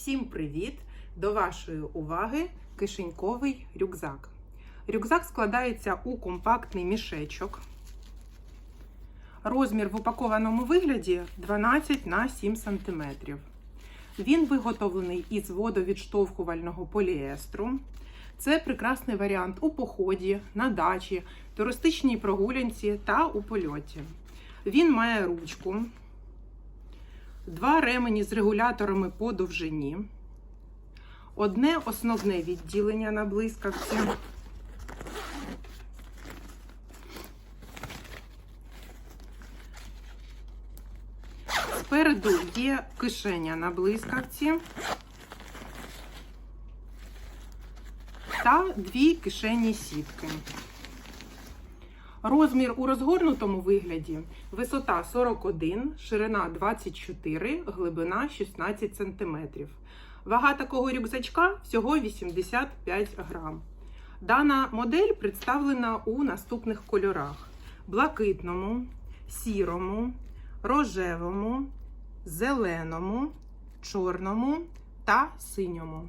Всім привіт! До вашої уваги кишеньковий рюкзак. Рюкзак складається у компактний мішечок. Розмір в упакованому вигляді 12 на 7 см. Він виготовлений із водовідштовхувального поліестру. Це прекрасний варіант у поході, на дачі, туристичній прогулянці та у польоті. Він має ручку, два ремені з регуляторами по довжині, одне основне відділення на блискавці. Спереду є кишеня на блискавці та дві кишені сітки. Розмір у розгорнутому вигляді висота 41, ширина 24, глибина 16 см. Вага такого рюкзачка всього 85 грам. Дана модель представлена у наступних кольорах: блакитному, сірому, рожевому, зеленому, чорному та синьому.